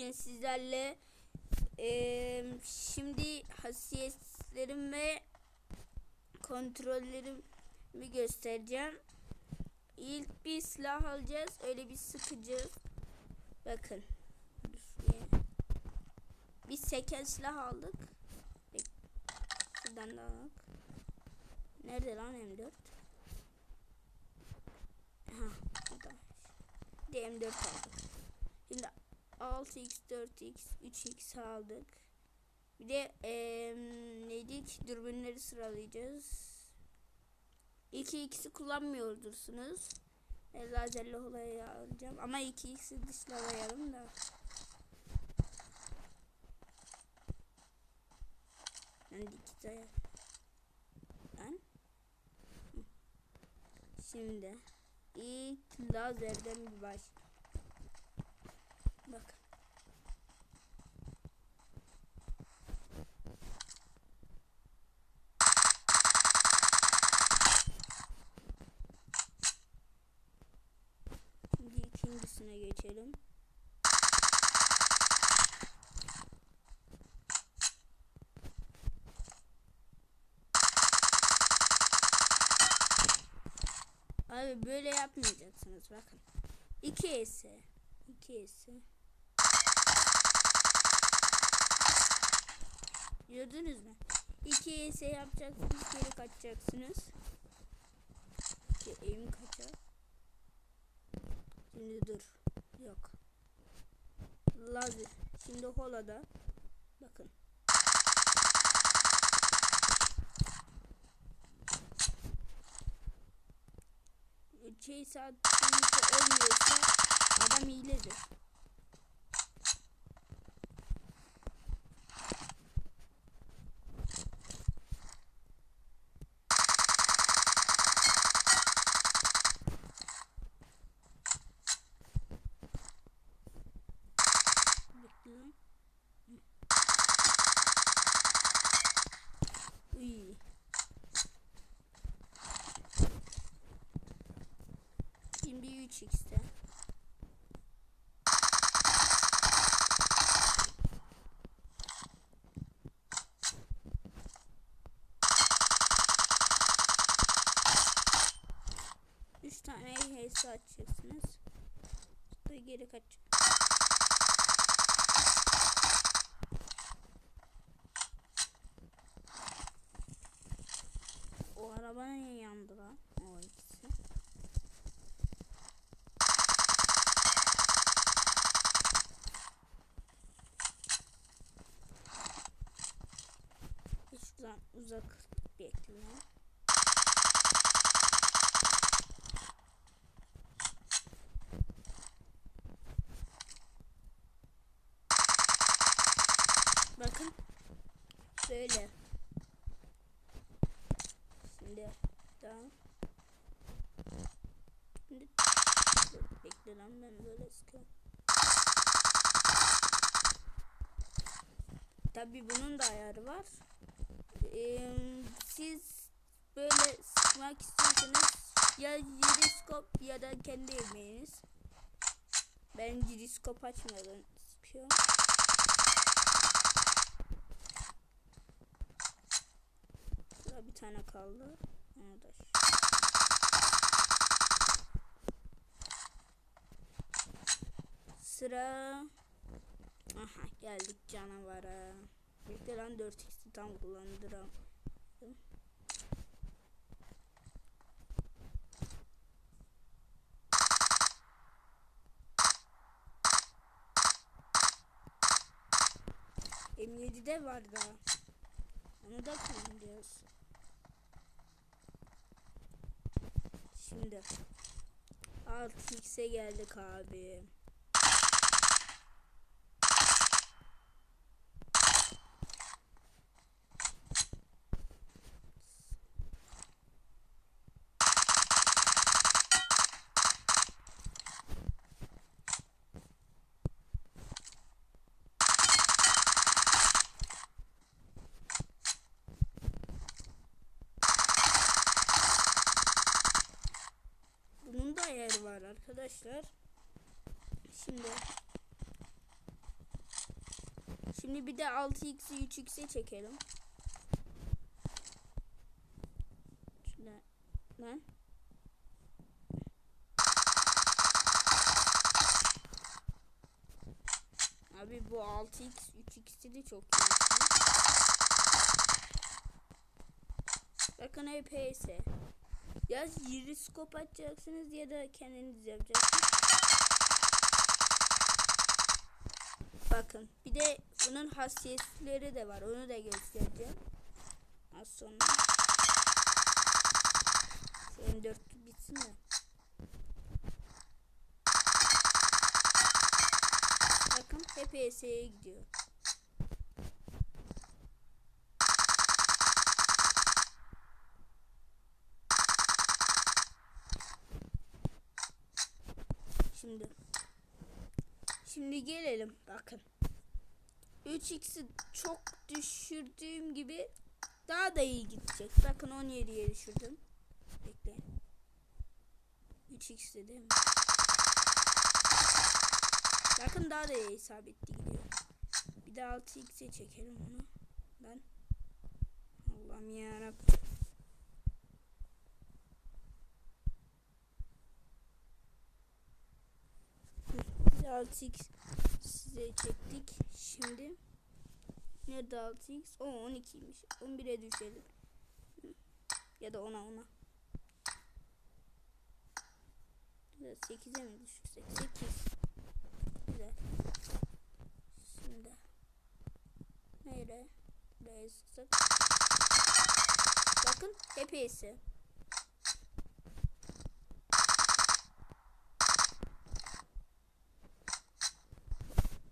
Bugün sizlerle eee, şimdi hassasiyetlerim ve kontrollerimi göstereceğim. İlk bir silah alacağız. Öyle bir sıkacağız. Bakın. Bir seken silah aldık. Şuradan da aldık. Nerede lan M4? Ha, burada. Bir de M4 aldık. Şimdi 6x, 4x, 3x aldık. Bir de eee neydik? Dürbünleri sıralayacağız. 2x'i kullanmıyordursunuz. E, lazerli olayı alacağım. Ama 2x'i dışlamayalım da. Ben dikiz ayar. Ben. Şimdi ilk lazerden bir baş. Bak. Şimdi ikincisine geçelim. Abi böyle yapmayacaksınız bakın. 2 S. 2 S. Gördünüz mü? 2 S yapacaksınız geri kaçacaksınız. Ki eğim kaçar. Şimdi dur. Yok. Lazer. Şimdi holada. Bakın. Şey saatinde olmuyorsa adam hiledir. Bekle lan. Hı. Uy. Şimdi 3x'te. Üç tane HS açacaksınız. İşte geri kaç. O araba niye yandı lan? O ikisi. Şuradan uzak bekle. Bakın. Böyle. Şimdi tamam. Şimdi bekle lan ben böyle sıkıyorum. Tabi bunun da ayarı var. Ee, siz böyle sıkmak istiyorsanız ya giriskop ya da kendi emeğiniz. Ben giriskop açmadan sıkıyorum. Şurada bir tane kaldı. Onu da Sıra Aha geldik canavara. Bekle lan 4x'i tam kullandıram. M7'de var da. Onu da kullanıyoruz. Şimdi 6x'e geldik abi. Bunun da ayarı var arkadaşlar. Şimdi Şimdi bir de 6x'i 3x'e çekelim. Şöyle lan. Abi bu 6x 3x'i de çok iyi. Bakın EPS. Ya jiroskop açacaksınız ya da kendiniz yapacaksınız. Bakın bir de bunun hassasiyetleri de var. Onu da göstereceğim. Az sonra. Şu M4 bitsin de. Bakın hep ES'ye gidiyor. Şimdi Şimdi gelelim bakın. 3x'i çok düşürdüğüm gibi daha da iyi gidecek. Bakın 17'ye düşürdüm. Bekleyin. 3x dedim. Bakın daha da iyi isabetli gidiyor. Bir de 6x'e çekelim onu. Ben Allah'ım yarabbim. Bir de 6x size çektik. Şimdi nerede 6x? O 12'ymiş. 11'e düşelim. Ya da 10'a 10'a. Ya da 8'e mi düşürsek? 8. Güzel. Şimdi nereye? Buraya sıksak. Bakın hepsi.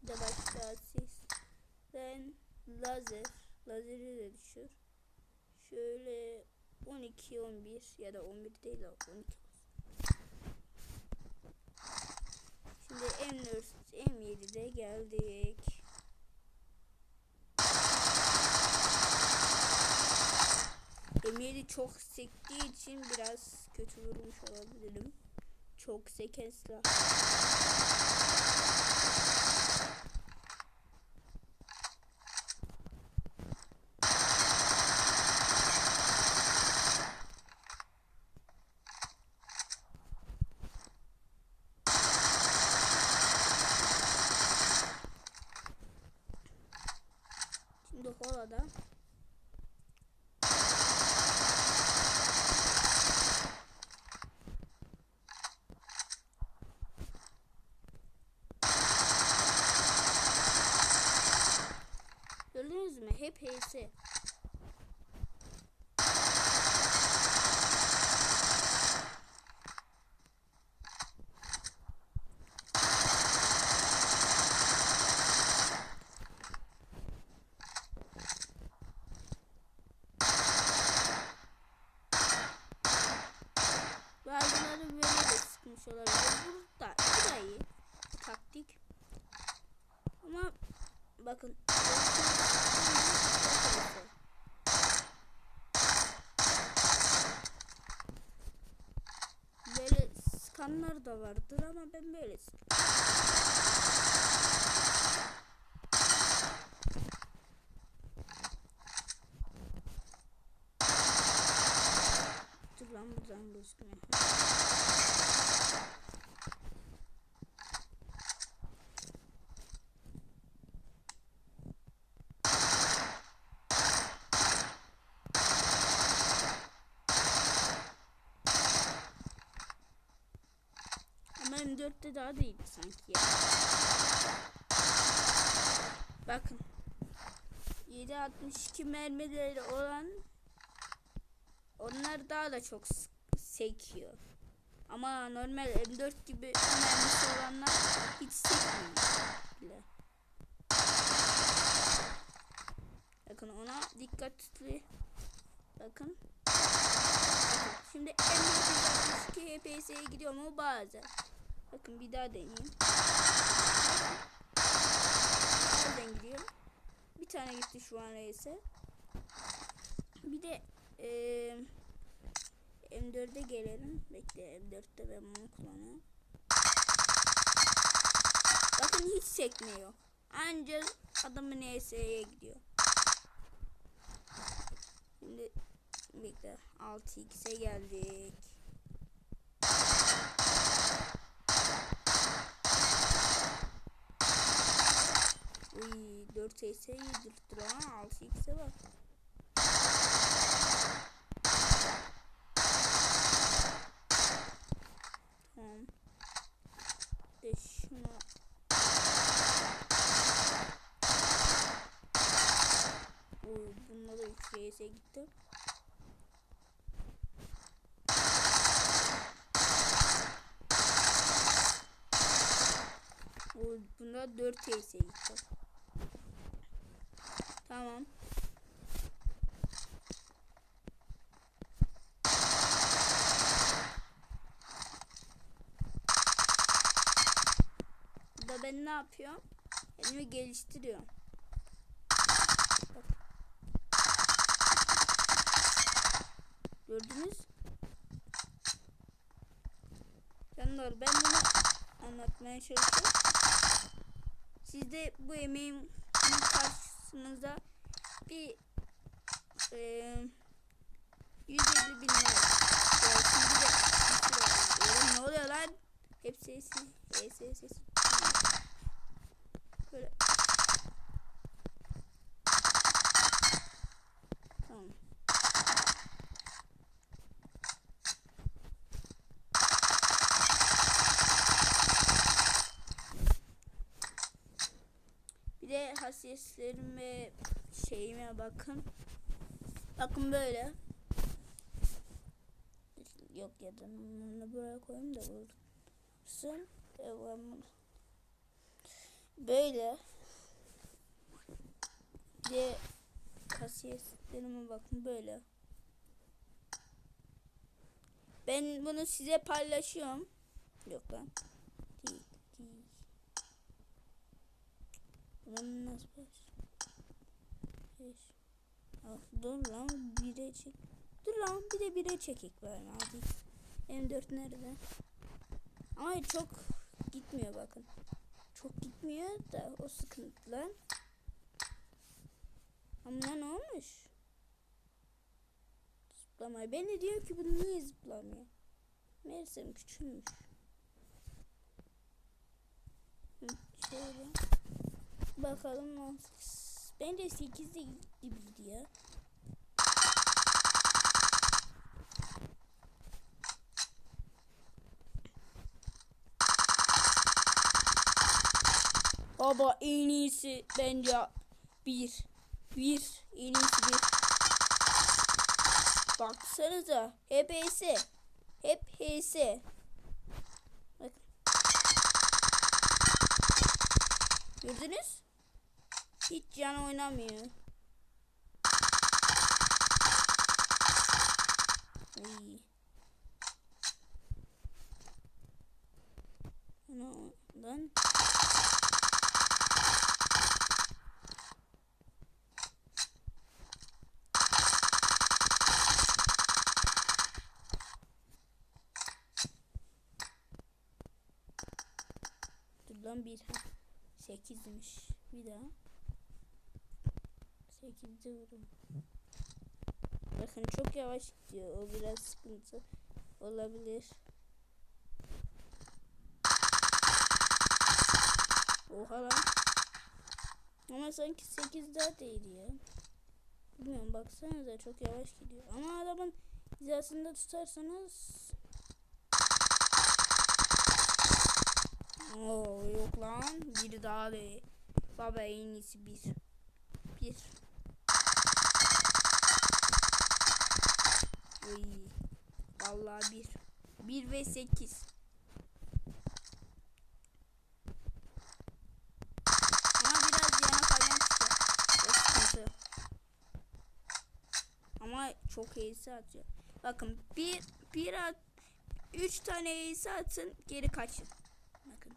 Bir de başka sistem lazer. Lazeri de düşür. Şöyle 12 11 ya da 11 değil de 12 olsun. Şimdi M4 M7'de geldik. M7 çok sektiği için biraz kötü vurmuş olabilirim. Çok seken silah. Şimdi kolada. Gördünüz mü? Hep HS. Bazıları böyle de sıkmış olabilir. Burada bu da iyi. Taktik. Ama bakın. Böyle skanlar da vardır ama ben böyle. Dur lan buradan gözükmüyor. Ama M4'te daha da iyiydi sanki ya. Bakın. 7.62 mermileri olan onlar daha da çok sekiyor. Ama normal M4 gibi mermisi olanlar hiç sekmiyor bile. Bakın ona dikkatli bakın. Bakın şimdi M462 HPS'ye gidiyor mu bazen. Bakın bir daha deneyeyim. Bazen gidiyor. Bir tane gitti şu an neyse. Bir de eee M4'e gelelim. Bekle M4'te ben bunu kullanıyorum. Bakın hiç sekmiyor. Anca adamın ES'ye gidiyor. Şimdi bekle 6x'e geldik. 4x'e yedirtti lan 6x'e bak. Tamam. De şunu Uy bununla da 3 vs'e gitti. Uy bunda 4 vs'e gitti. Tamam. Burada ben ne yapıyorum? Kendimi geliştiriyorum. Gördünüz? Canlar ben bunu anlatmaya çalışıyorum. Siz de bu emeğimin karşısınızda bir e, 150 bin lira. Şimdi de. Oğlum ne oluyor lan? Hep sesi, sesi, sesi. Böyle. Tamam. Bir de hasiyetlerime şeyime bakın. Bakın böyle. Yok ya da bunu buraya koyayım da. Devam. Böyle. De kasiyetlerime bakın böyle. Ben bunu size paylaşıyorum. Yok lan. Değil, değil. Bunu nasıl paylaş? Beş. Ah, dur lan bire çek. Dur lan bir de bire çekik ben hadi. M4 nerede? Ama çok gitmiyor bakın. Çok gitmiyor da o sıkıntı lan. Ama ne olmuş? Zıplamaya. Ben de diyor ki bu niye zıplamıyor? Meğersem küçülmüş. Hı, şöyle. Bakalım nasıl. Bence 8'de gibiydi ya. Baba en iyisi bence bir. Bir. En iyisi bir. Baksanıza. Hep HS. Hep HS. Bakın. Gördünüz? Hiç can oynamıyor. Ana, lan. Dur lan bir. Sekizmiş. Bir daha. Sekizde vurum. Bakın çok yavaş gidiyor. O biraz sıkıntı olabilir. Oha lan. Ama sanki 8 daha değil ya. Bilmiyorum baksanıza çok yavaş gidiyor. Ama adamın hizasında tutarsanız Oo yok lan. Biri daha değil. Baba en iyisi bir. Bir. Uy. Vallahi bir. Bir ve sekiz. Ama biraz yana falan sıkıntı. Ama çok iyisi atıyor. Bakın bir bir at üç tane iyisi atsın geri kaçın. Bakın.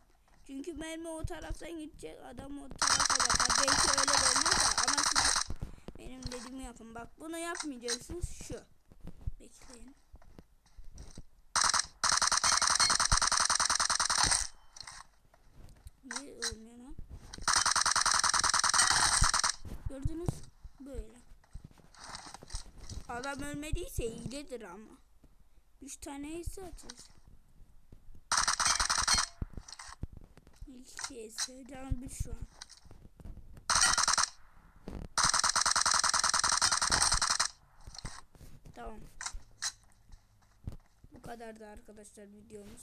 Çünkü mermi o taraftan gidecek. Adam o tarafa bakar. Belki öyle de olmaz da ama siz benim dediğimi yapın. Bak bunu yapmayacaksınız. Şu. Bekleyin. Niye ölmüyor lan? Gördünüz böyle. Adam ölmediyse iyidir ama. Üç tane ise atıyoruz. İki ise. Canım bir şu an. Kadardı arkadaşlar videomuz.